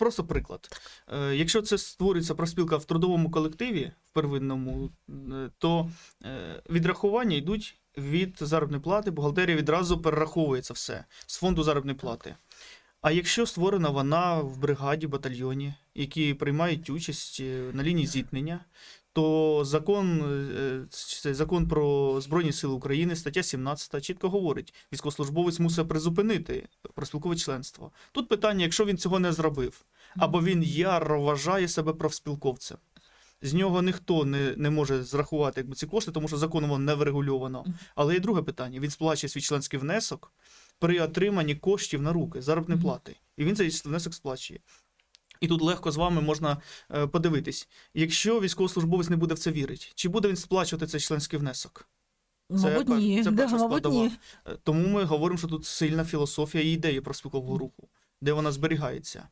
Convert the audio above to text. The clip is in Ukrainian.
Просто приклад. Е, Якщо це створюється профспілка в трудовому колективі, в первинному, е, то е, відрахування йдуть від заробітної плати, бухгалтерія відразу перераховується все з фонду заробітної плати. А якщо створена вона в бригаді, батальйоні, які приймають участь на лінії зіткнення, то закон, закон про Збройні Сили України, стаття 17, чітко говорить, військовослужбовець мусить призупинити профспілкове членство. Тут питання, якщо він цього не зробив, або він яро вважає себе профспілковцем. З нього ніхто не, не може зрахувати якби, ці кошти, тому що законом воно не врегульовано. Але є друге питання: він сплачує свій членський внесок при отриманні коштів на руки, заробітної плати. І він цей внесок сплачує. І тут легко з вами можна е, подивитись, якщо військовослужбовець не буде в це вірити, чи буде він сплачувати цей членський внесок? Мабуть, ні. це Да, перша мабуть, ні. Е, Тому ми говоримо, що тут сильна філософія і ідея профспілкового руху, де вона зберігається.